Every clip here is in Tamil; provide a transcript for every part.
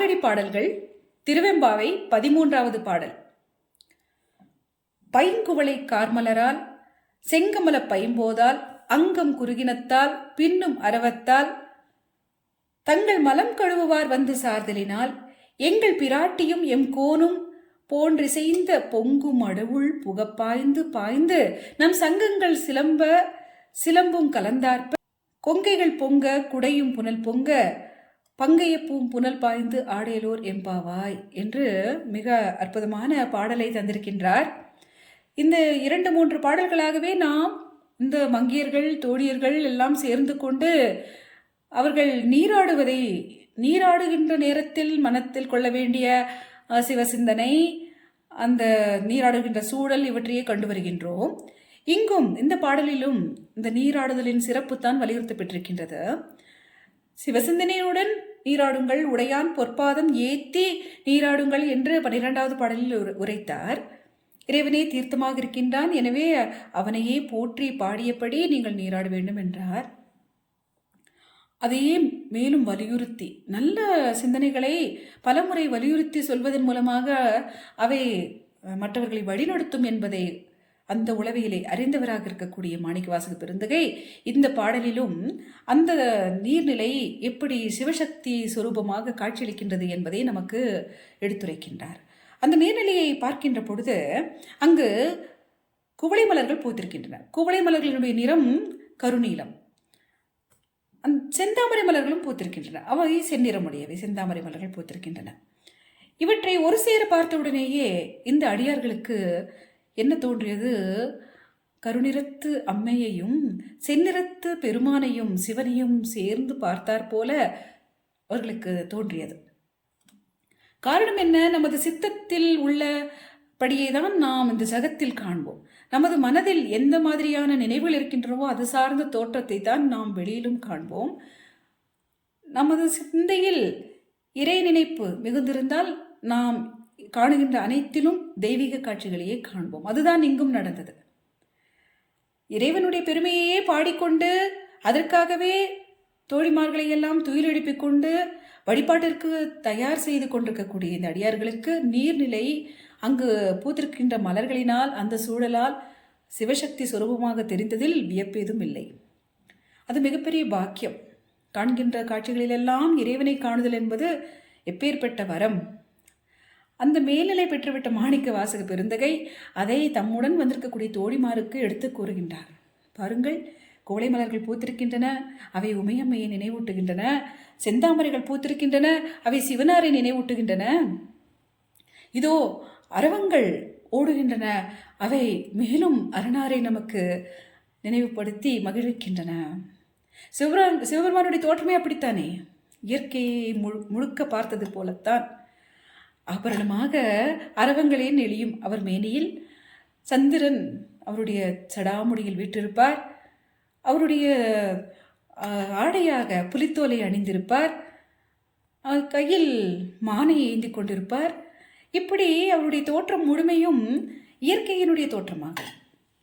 நாகடி பாடல்கள் திருவெம்பாவை பதிமூன்றாவது பாடல். பைங்குவளை கார்மலரால் செங்கமல பைம்போதால் அங்கம் குறுகினத்தால் பின்னும் அரவத்தால் தங்கள் மலம் கழுவுவார் வந்து சார்தலினால் எங்கள் பிராட்டியும் எம் கோனும் போன்றிசைந்த பொங்கும் அடவுள் புகப்பாய்ந்து பாய்ந்து நம் சங்கங்கள் சிலம்ப சிலம்பும் கலந்தார்ப்ப கொங்கைகள் பொங்க குடையும் புனல் பொங்க பங்கையப்பூம் புனல் பாய்ந்து ஆடேலோர் எம்பாவாய் என்று மிக அற்புதமான பாடலை தந்திருக்கின்றார். இந்த இரண்டு மூன்று பாடல்களாகவே நாம் இந்த மங்கியர்கள் தோழியர்கள் எல்லாம் சேர்ந்து கொண்டு அவர்கள் நீராடுவதை நீராடுகின்ற நேரத்தில் மனத்தில் கொள்ள வேண்டிய சிவசிந்தனை அந்த நீராடுகின்ற சூழல் இவற்றையே கண்டு வருகின்றோம். இங்கும் இந்த பாடலிலும் இந்த நீராடுதலின் சிறப்பு தான் வலியுறுத்தப்பட்டிருக்கின்றது. சிவசிந்தனையுடன் நீராடுங்கள் உடையான் பொற்பாதம் ஏத்தி நீராடுங்கள் என்று பன்னிரெண்டாவது பாடலில் உரைத்தார். இறைவனே தீர்த்தமாக இருக்கின்றான். எனவே அவனையே போற்றி பாடியபடி நீங்கள் நீராட வேண்டும் என்றார். அதையே மேலும் வலியுறுத்தி நல்ல சிந்தனைகளை பலமுறை வலியுறுத்தி சொல்வதன் மூலமாக அவை மற்றவர்களை வழிநடத்தும் என்பதை அந்த உளவியலை அறிந்தவராக இருக்கக்கூடிய மாணிக்கவாசக பெருந்தகை இந்த பாடலிலும் அந்த நீர்நிலை எப்படி சிவசக்தி சுரூபமாக காட்சியளிக்கின்றது என்பதை நமக்கு எடுத்துரைக்கின்றார். அந்த நீர்நிலையை பார்க்கின்ற பொழுது அங்கு குவளை மலர்கள் பூத்திருக்கின்றன. குவளை மலர்களினுடைய நிறம் கருநீலம். அந் செந்தாமரை மலர்களும் பூத்திருக்கின்றன. அவை செந்நிறமுடையவை செந்தாமரை மலர்கள் பூத்திருக்கின்றன. இவற்றை ஒரு சேர பார்த்தவுடனேயே இந்த அடியார்களுக்கு என்ன தோன்றியது? கருநிறத்து அம்மையையும் செந்நிறத்து பெருமானையும் சிவனையும் சேர்ந்து பார்த்தார் போல அவர்களுக்கு தோன்றியது. காரணம் என்ன? நமது சித்தத்தில் உள்ள படியை தான் நாம் இந்த ஜகத்தில் காண்போம். நமது மனதில் எந்த மாதிரியான நினைவுகள் இருக்கின்றனவோ அது சார்ந்த தோற்றத்தை தான் நாம் வெளியிலும் காண்போம். நமது சிந்தையில் இறை நினைப்பு மிகுந்திருந்தால் நாம் காணுகின்ற அனைத்திலும் தெய்வீக காட்சிகளையே காண்போம். அதுதான் இங்கும் நடந்தது. இறைவனுடைய பெருமையையே பாடிக்கொண்டு அதற்காகவே தோழிமார்களை எல்லாம் துயிலெழுப்பிக் கொண்டு வழிபாட்டிற்கு தயார் செய்து கொண்டிருக்கக்கூடிய இந்த அடியார்களுக்கு நீர்நிலை அங்கு பூத்திருக்கின்ற மலர்களினால் அந்த சூழலால் சிவசக்தி சுரூபமாக தெரிந்ததில் வியப்பேதும் இல்லை. அது மிகப்பெரிய பாக்கியம். காண்கின்ற காட்சிகளிலெல்லாம் இறைவனை காணுதல் என்பது எப்பேற்பட்ட வரம். அந்த மேல்நிலை பெற்றுவிட்ட மாணிக்க வாசக பெருந்தகை அதை தம்முடன் வந்திருக்கக்கூடிய தோழிமாருக்கு எடுத்து கூறுகின்றார். பாருங்கள் கோழை மலர்கள் பூத்திருக்கின்றன அவை உமையம்மையை நினைவூட்டுகின்றன செந்தாமரைகள் பூத்திருக்கின்றன அவை சிவனாரை நினைவூட்டுகின்றன. இதோ அரவங்கள் ஓடுகின்றன அவை மேலும் அரணாரை நமக்கு நினைவுபடுத்தி மகிழ்விக்கின்றன. சிவபெருமான் சிவபெருமானுடைய தோற்றமே அப்படித்தானே? இயற்கையை முழு முழுக்க பார்த்தது போலத்தான். ஆபரணமாக அரவங்களே நெளியும் அவர் மேனியில். சந்திரன் அவருடைய சடாமுடியில் வீற்றிருப்பார். அவருடைய ஆடையாக புலித்தோலை அணிந்திருப்பார். கையில் மானை ஏந்தி கொண்டிருப்பார். இப்படி அவருடைய தோற்றம் முழுமையும் இயற்கையினுடைய தோற்றமாக.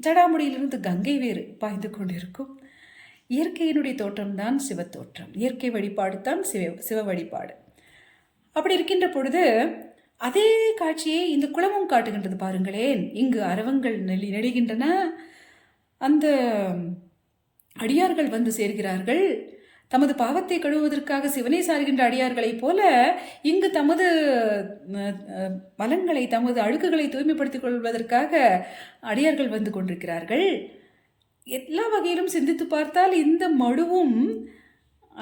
ஜடாமுடியிலிருந்து கங்கை வேறு பாய்ந்து கொண்டிருக்கும். இயற்கையினுடைய தோற்றம்தான் சிவத்தோற்றம். இயற்கை வழிபாடு தான் சிவ சிவ வழிபாடு. அப்படி இருக்கின்ற பொழுது அதே காட்சியை இந்த குளமும் காட்டுகின்றது பாருங்களேன். இங்கு அரவங்கள் நெளி நெடுகின்றன. அந்த அடியார்கள் வந்து சேர்கிறார்கள். தமது பாவத்தை கழுவுவதற்காக சிவனை சார்கின்ற அடியார்களைப் போல இங்கு தமது பலங்களை மலங்களை தமது அழுக்குகளை தூய்மைப்படுத்திக் கொள்வதற்காக அடியார்கள் வந்து கொண்டிருக்கிறார்கள். எல்லா வகையிலும் சிந்தித்து பார்த்தால் இந்த மடுவும்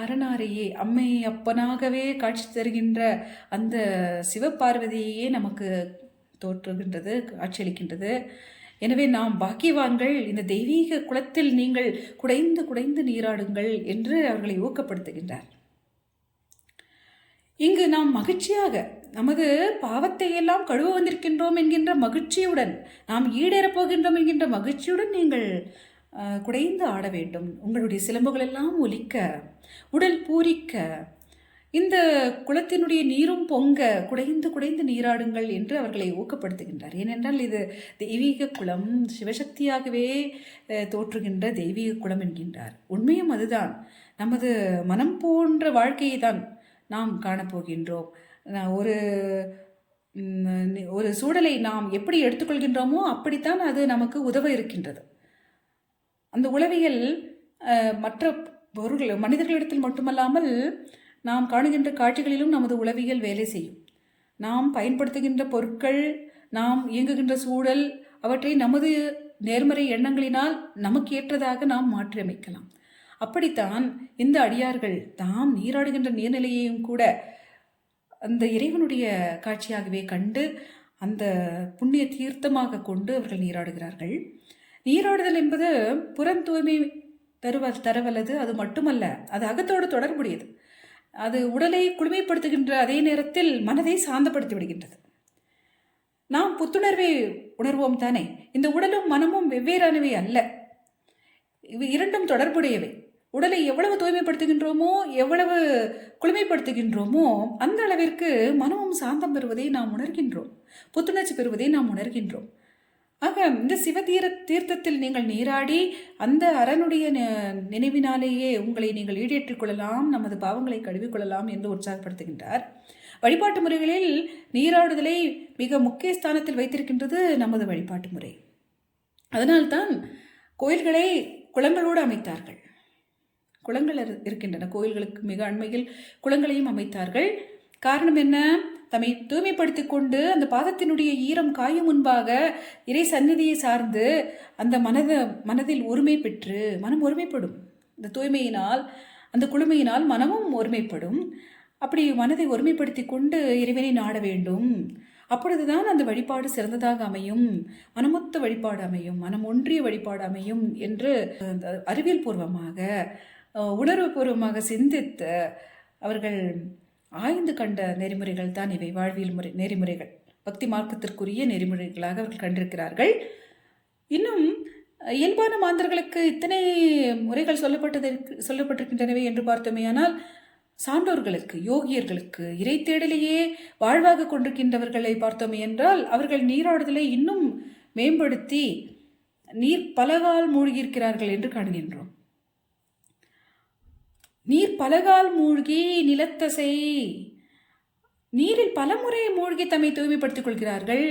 அரணாரையே அம்மை அப்பனாகவே காட்சி தருகின்ற அந்த சிவபார்வதியையே நமக்கு தோற்றுகின்றது காட்சியளிக்கின்றது. எனவே நாம் பாக்கியவான்கள் இந்த தெய்வீக குலத்தில் நீங்கள் குடைந்து குடைந்து நீராடுங்கள் என்று அவர்களை ஊக்கப்படுத்துகின்றார். இங்கு நாம் மகிழ்ச்சியாக நமது பாவத்தை எல்லாம் கழுவ வந்திருக்கின்றோம் என்கின்ற மகிழ்ச்சியுடன் நாம் ஈடேறப் போகின்றோம் என்கின்ற மகிழ்ச்சியுடன் நீங்கள் குடைந்து ஆட வேண்டும். உங்களுடைய சிலம்புகள் எல்லாம் ஒலிக்க உடல் பூரிக்க இந்த குளத்தினுடைய நீரும் பொங்க குடைந்து குடைந்து நீராடுங்கள் என்று அவர்களை ஊக்கப்படுத்துகின்றார். ஏனென்றால் இது தெய்வீக குளம் சிவசக்தியாகவே தோற்றுகின்ற தெய்வீக குளம் என்கின்றார். உண்மையும் அதுதான். நமது மனம் போன்ற வாழ்க்கையை தான் நாம் காணப்போகின்றோம். நான் ஒரு ஒரு சூழலை நாம் எப்படி எடுத்துக்கொள்கின்றோமோ அப்படித்தான் அது நமக்கு உதவ இருக்கின்றது. அந்த உளவியல் மற்ற பொருள் மனிதர்களிடத்தில் மட்டுமல்லாமல் நாம் காணுகின்ற காட்சிகளிலும் நமது உளவியல் வேலை செய்யும். நாம் பயன்படுத்துகின்ற பொருட்கள் நாம் இயங்குகின்ற சூழல் அவற்றை நமது நேர்மறை எண்ணங்களினால் நமக்கு ஏற்றதாக நாம் மாற்றியமைக்கலாம். அப்படித்தான் இந்த அடியார்கள் தாம் நீராடுகின்ற நீர்நிலையையும் கூட அந்த இறைவனுடைய காட்சியாகவே கண்டு அந்த புண்ணிய தீர்த்தமாக கொண்டு அவர்கள் நீராடுகிறார்கள். நீரோடுதல் என்பது புறம் தூய்மை தருவ தரவல்லது அது மட்டுமல்ல அது அகத்தோடு தொடர்புடையது. அது உடலை குளுமைப்படுத்துகின்ற அதே நேரத்தில் மனதை சாந்தப்படுத்தி விடுகின்றது. நாம் புத்துணர்வை உணர்வோம் தானே? இந்த உடலும் மனமும் வெவ்வேறானவை அல்ல. இவை இரண்டும் தொடர்புடையவை. உடலை எவ்வளவு தூய்மைப்படுத்துகின்றோமோ எவ்வளவு குளுமைப்படுத்துகின்றோமோ அந்த அளவிற்கு மனமும் சாந்தம் பெறுவதை நாம் உணர்கின்றோம். புத்துணர்ச்சி பெறுவதை நாம் உணர்கின்றோம். ஆக இந்த சிவதீர தீர்த்தத்தில் நீங்கள் நீராடி அந்த அரனுடைய நினைவினாலேயே உங்களை நீங்கள் ஈடேற்றிக் கொள்ளலாம் நமது பாவங்களை கழுவிக்கொள்ளலாம் என்று உற்சாகப்படுத்துகின்றார். வழிபாட்டு முறைகளில் நீராடுதலை மிக முக்கிய ஸ்தானத்தில் வைத்திருக்கின்றது நமது வழிபாட்டு முறை. அதனால்தான் கோயில்களை குளங்களோடு அமைத்தார்கள். குளங்கள் இரு- இருக்கின்றன. கோயில்களுக்கு மிக அண்மையில் குளங்களையும் அமைத்தார்கள். காரணம் என்ன? தம்மை தூய்மைப்படுத்தி கொண்டு அந்த பாதத்தினுடைய ஈரம் காயும் முன்பாக இறை சந்நிதியை சார்ந்து அந்த மனத மனதில் ஒருமை பெற்று மனம் ஒருமைப்படும். இந்த தூய்மையினால் அந்த குளுமையினால் மனமும் ஒருமைப்படும். அப்படி மனதை ஒருமைப்படுத்தி கொண்டு இறைவனை நாட வேண்டும். அப்பொழுதுதான் அந்த வழிபாடு சிறந்ததாக அமையும். மனமொத்த வழிபாடு அமையும். மனம் ஒன்றிய வழிபாடு அமையும் என்று அந்த அறிவியல் பூர்வமாக உணர்வு உணர்வுபூர்வமாக சிந்தித்து அவர்கள் ஆய்ந்து கண்ட நெறிமுறைகள் தான் இவை. வாழ்வியல் முறை நெறிமுறைகள். பக்தி மார்க்கத்திற்குரிய நெறிமுறைகளாக அவர்கள் கண்டிருக்கிறார்கள். இன்னும் இயல்பான மாந்தர்களுக்கு இத்தனை முறைகள் சொல்லப்பட்டது சொல்லப்பட்டிருக்கின்றனவே என்று பார்த்தோமேயானால் சான்றோர்களுக்கு யோகியர்களுக்கு இறை தேடலையே வாழ்வாக கொண்டிருக்கின்றவர்களை பார்த்தோமே என்றால் அவர்கள் நீராடுதலை இன்னும் மேம்படுத்தி நீர் பலகால் மூழ்கியிருக்கிறார்கள் என்று காண்கின்றோம். நீர் பலகால் மூழ்கி நிலத்தசை நீரில் பலமுறை மூழ்கி தம்மை தூய்மைப்படுத்திக் கொள்கிறார்கள்.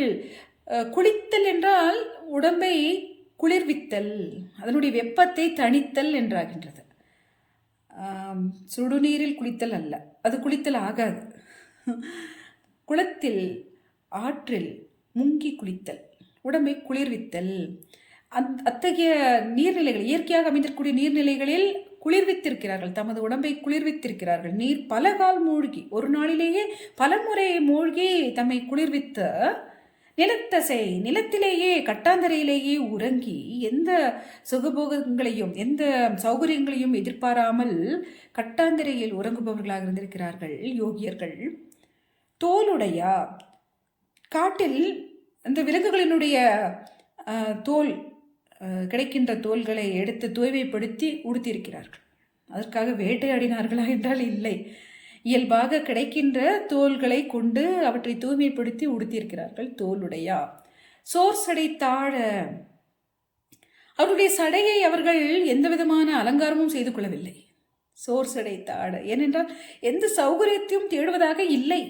குளித்தல் என்றால் உடம்பை குளிர்வித்தல் அதனுடைய வெப்பத்தை தணித்தல் என்றாகின்றது. சுடுநீரில் குளித்தல் அல்ல அது குளித்தல் ஆகாது. குளத்தில் ஆற்றில் முங்கி குளித்தல் உடம்பை குளிர்வித்தல். அத் அத்தகைய நீர்நிலைகள் இயற்கையாக அமைந்திருக்கக்கூடிய நீர்நிலைகளில் குளிர்வித்திருக்கிறார்கள். தமது உடம்பை குளிர்வித்திருக்கிறார்கள். நீர் பல கால் மூழ்கி ஒரு நாளிலேயே பல முறை மூழ்கி தம்மை குளிர்வித்த நிலத்தசை நிலத்திலேயே கட்டாந்தரையிலேயே உறங்கி எந்த சுகபோகங்களையும் எந்த சௌகரியங்களையும் எதிர்பாராமல் கட்டாந்தரையில் உறங்குபவர்களாக இருந்திருக்கிறார்கள். யோகியர்கள் தோலுடையா காட்டில் இந்த விலங்குகளினுடைய தோல் கிடைக்கின்ற தோல்களை எடுத்து தூய்மைப்படுத்தி உடுத்தியிருக்கிறார்கள். அதற்காக வேட்டையாடினார்களா என்றால் இல்லை. இயல்பாக கிடைக்கின்ற தோள்களை கொண்டு அவற்றை தூய்மைப்படுத்தி உடுத்தியிருக்கிறார்கள் தோலுடையா சோர் சடை தாழ. அவருடைய சடையை அவர்கள் எந்த விதமான அலங்காரமும் செய்து கொள்ளவில்லை. சோர் சடை ஏனென்றால் எந்த சௌகரியத்தையும் தேடுவதாக இல்லை.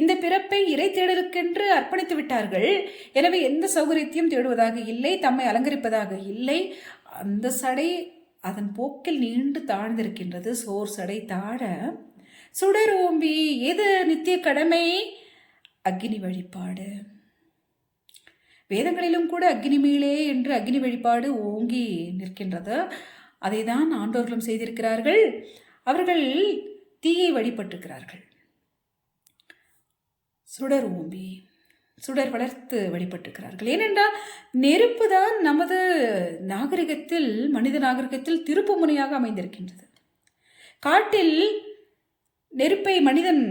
இந்த பிறப்பை இறை தேடலுக்கென்று அர்ப்பணித்து விட்டார்கள். எனவே எந்த சௌகரியத்தையும் தேடுவதாக இல்லை தம்மை அலங்கரிப்பதாக இல்லை. அந்த சடை அதன் போக்கில் நீண்டு தாழ்ந்திருக்கின்றது. சோர் சடை தாழ சுடர் ஓம்பி எது நித்திய கடமை? அக்னி வழிபாடு. வேதங்களிலும் கூட அக்னி மேலே என்று அக்னி வழிபாடு ஓங்கி நிற்கின்றது. அதை தான் ஆண்டோர்களும் செய்திருக்கிறார்கள். அவர்கள் தீயை வழிபட்டிருக்கிறார்கள். சுடர் ஓம்பி சுடர் வளர்த்து வழிபட்டிருக்கிறார்கள். ஏனென்றால் நெருப்பு தான் நமது நாகரிகத்தில் மனித நாகரிகத்தில் திருப்பு முனையாக அமைந்திருக்கின்றது. காட்டில் நெருப்பை மனிதன்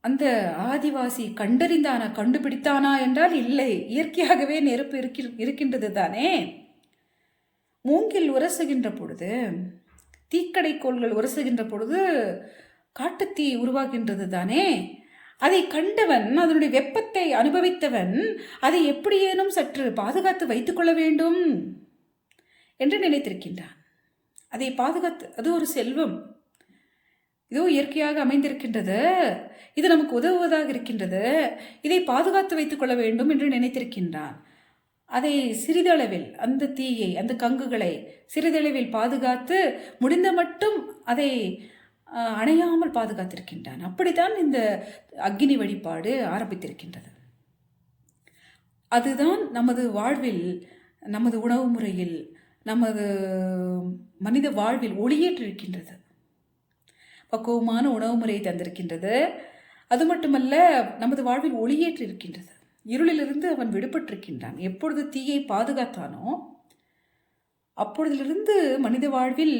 அந்த ஆதிவாசி கண்டறிந்தானா கண்டுபிடித்தானா என்றால் இல்லை. இயற்கையாகவே நெருப்பு இருக்கின்றது தானே. மூங்கில் உரசுகின்ற பொழுது தீக்கடை கோள்கள் உரசுகின்ற பொழுது காட்டுத்தீ உருவாகின்றது தானே? அதை கண்டவன் அதனுடைய வெப்பத்தை அனுபவித்தவன் அதை எப்படியேனும் சற்று பாதுகாத்து வைத்துக்கொள்ள வேண்டும் என்று நினைத்திருக்கின்றான். அதை பாதுகாத்து அது ஒரு செல்வம். இதோ இயற்கையாக அமைந்திருக்கின்றது. இது நமக்கு உதவுவதாக இருக்கின்றது. இதை பாதுகாத்து வைத்துக் கொள்ள வேண்டும் என்று நினைத்திருக்கின்றான். அதை சிறிதளவில் அந்த தீயை அந்த கங்குகளை சிறிதளவில் பாதுகாத்து முடிந்த மட்டும் அதை அணையாமல் பாதுகாத்திருக்கின்றான். அப்படித்தான் இந்த அக்னி வழிபாடு ஆரம்பித்திருக்கின்றது. அதுதான் நமது வாழ்வில் நமது உணவு முறையில் நமது மனித வாழ்வில் ஒளியேற்றிருக்கின்றது. பக்குவமான உணவு முறையை தந்திருக்கின்றது. அது மட்டுமல்ல நமது வாழ்வில் ஒளியேற்றி இருக்கின்றது இருளிலிருந்து அவன் விடுபட்டிருக்கின்றான். எப்பொழுது தீயை பாதுகாத்தானோ அப்பொழுதிலிருந்து மனித வாழ்வில்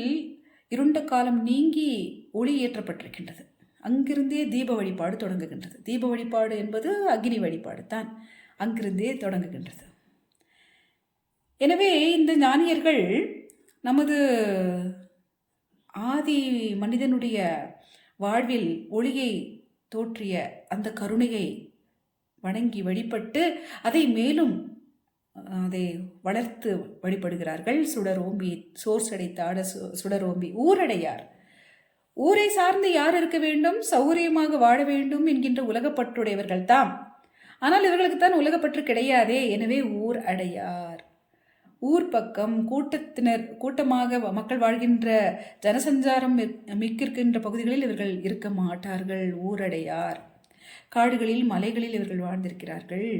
இருண்ட காலம் நீங்கி ஒளி ஏற்றப்பட்டிருக்கின்றது. அங்கிருந்தே தீப வழிபாடு தொடங்குகின்றது. தீப வழிபாடு என்பது அக்னி வழிபாடு தான். அங்கிருந்தே தொடங்குகின்றது. எனவே இந்த ஞானியர்கள் நமது ஆதி மனிதனுடைய வாழ்வில் ஒளியை தோற்றிய அந்த கருணையை வணங்கி வழிபட்டு அதை மேலும் அதை வளர்த்து வழிபடுகிறார்கள். சுடரோம்பி சோர் சடைத்தாட சு- சுடரோம்பி ஊரடையார். ஊரை சார்ந்து யார் இருக்க வேண்டும்? சௌகரியமாக வாழ வேண்டும் என்கின்ற உலகப்பற்றுடையவர்கள் தாம். ஆனால் இவர்களுக்கு தான் உலகப்பற்று கிடையாதே. எனவே ஊர் அடையார். ஊர் பக்கம் கூட்டத்தினர் கூட்டமாக மக்கள் வாழ்கின்ற ஜனசஞ்சாரம் மிக்- மிக்கிருக்கின்ற பகுதிகளில் இவர்கள் இருக்க மாட்டார்கள். ஊரடையார் காடுகளில் மலைகளில் இவர்கள் வாழ்ந்திருக்கிறார்கள்.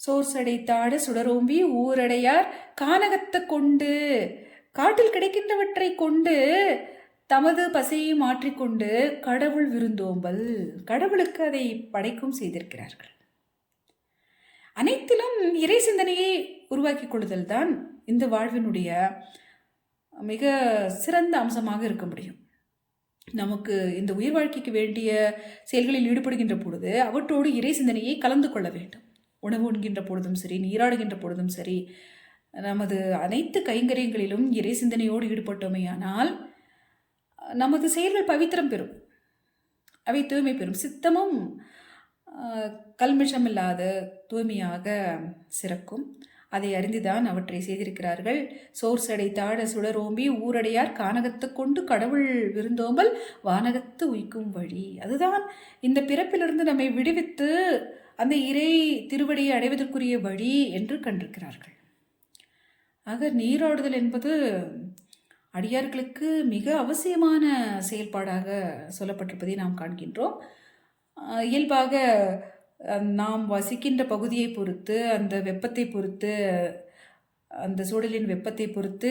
சோர்சடைத்தாட சுடரோம்பி ஊரடையார் கானகத்தை கொண்டு காட்டில் கிடைக்கின்றவற்றை கொண்டு தமது பசியை மாற்றிக்கொண்டு கடவுள் விருந்தோம்பல் கடவுளுக்கு அதை படைக்கும் செய்திருக்கிறார்கள். அனைத்திலும் இறை சிந்தனையை உருவாக்கி கொள்ளுதல் தான் இந்த வாழ்வினுடைய மிக சிறந்த அம்சமாக இருக்க முடியும். நமக்கு இந்த உயிர் வாழ்க்கைக்கு வேண்டிய செயல்களில் ஈடுபடுகின்ற பொழுது அவற்றோடு இறை சிந்தனையை கலந்து கொள்ள வேண்டும். உணவு உண்கின்ற பொழுதும் சரி நீராடுகின்ற பொழுதும் சரி நமது அனைத்து கைங்கரியங்களிலும் இறை சிந்தனையோடு ஈடுபட்டோமேயானால் நமது செயல்கள் பவித்திரம் பெறும். அவை தூய்மை பெறும். சித்தமும் கல்மிஷமில்லாத தூய்மையாக சிறக்கும். அதை அறிந்துதான் அவற்றை செய்திருக்கிறார்கள். சோர்சடை தாழ சுடரோம்பி ஊரடையார் கானகத்து கொண்டு கடவுள் விருந்தோம்பல் வானகத்து உய்க்கும் வழி. அதுதான் இந்த பிறப்பிலிருந்து நம்மை விடுவித்து அந்த இறை திருவடியை அடைவதற்குரிய வழி என்று கண்டிருக்கிறார்கள். ஆக நீராடுதல் என்பது அடியார்களுக்கு மிக அவசியமான செயல்பாடாக சொல்லப்பட்டிருப்பதை நாம் காண்கின்றோம். இயல்பாக நாம் வசிக்கின்ற பகுதியை பொறுத்து அந்த வெப்பத்தை பொறுத்து அந்த சூழலின் வெப்பத்தை பொறுத்து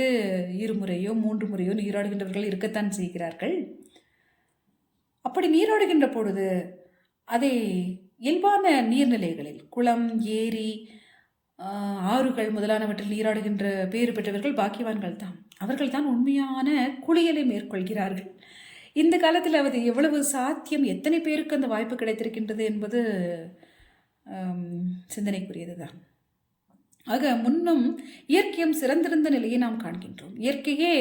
இருமுறையோ மூன்று முறையோ நீராடுகின்றவர்கள் இருக்கத்தான் செய்கிறார்கள். அப்படி நீராடுகின்ற பொழுது அதை இயல்பான நீர்நிலைகளில் குளம் ஏரி ஆறுகள் முதலானவற்றில் நீராடுகின்ற பேறு பெற்றவர்கள் பாக்கியவான்கள் தான் அவர்கள் தான் உண்மையான குளியலை மேற்கொள்கிறார்கள். இந்த காலத்தில் அது எவ்வளவு சாத்தியம்? எத்தனை பேருக்கு அந்த வாய்ப்பு கிடைத்திருக்கின்றது என்பது சிந்தனைக்குரியது தான் ஆக முன்னும் இயற்கையும் சிறந்திருந்த நிலையை நாம் காண்கின்றோம். இயற்கையே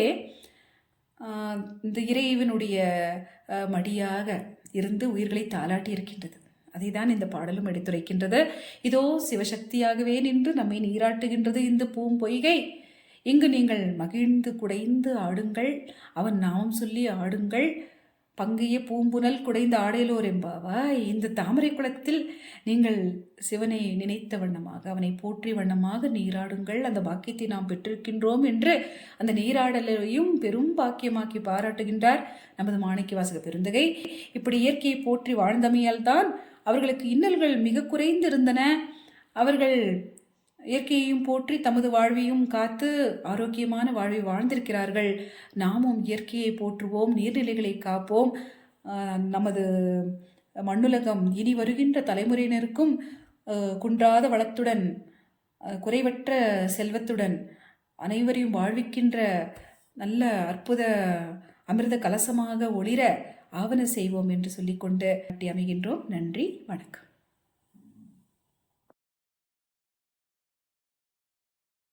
இந்த இறைவனுடைய மடியாக இருந்து உயிர்களை தாளாட்டி இருக்கின்றது. அதை தான் இந்த பாடலும் எடுத்துரைக்கின்றது. இதோ சிவசக்தியாகவே நின்று நம்மை நீராட்டுகின்றது இந்த பூம்பொய்கை. இங்கு நீங்கள் மகிழ்ந்து குடைந்து ஆடுங்கள். அவன் நாமம் சொல்லி ஆடுங்கள். பங்கைய பூம்புனல் குடைந்து ஆடையலோர் எம்பாவாய் இந்த தாமரை குளத்தில் நீங்கள் சிவனை நினைத்த வண்ணமாக அவனை போற்றி வண்ணமாக நீராடுங்கள். அந்த பாக்கியத்தை நாம் பெற்றிருக்கின்றோம் என்று அந்த நீராடலையும் பெரும் பாக்கியமாக்கி பாராட்டுகின்றார் நமது மாணிக்க வாசக பெருந்தகை. இப்படி இயற்கையை போற்றி வாழ்ந்தமையால் தான் அவர்களுக்கு இன்னல்கள் மிக குறைந்திருந்தன. அவர்கள் இயற்கையையும் போற்றி தமது வாழ்வையும் காத்து ஆரோக்கியமான வாழ்வை வாழ்ந்திருக்கிறார்கள். நாமும் இயற்கையை போற்றுவோம் நீர்நிலைகளை காப்போம். நமது மண்ணுலகம் இனி வருகின்ற தலைமுறையினருக்கும் குன்றாத வளத்துடன் குறைவற்ற செல்வத்துடன் அனைவரையும் வாழ்விக்கின்ற நல்ல அற்புத அமிர்த கலசமாக ஒளிர ஆவண செய்வோம் என்று சொல்லிக்கொண்டு அமைகின்றோம். நன்றி வணக்கம்.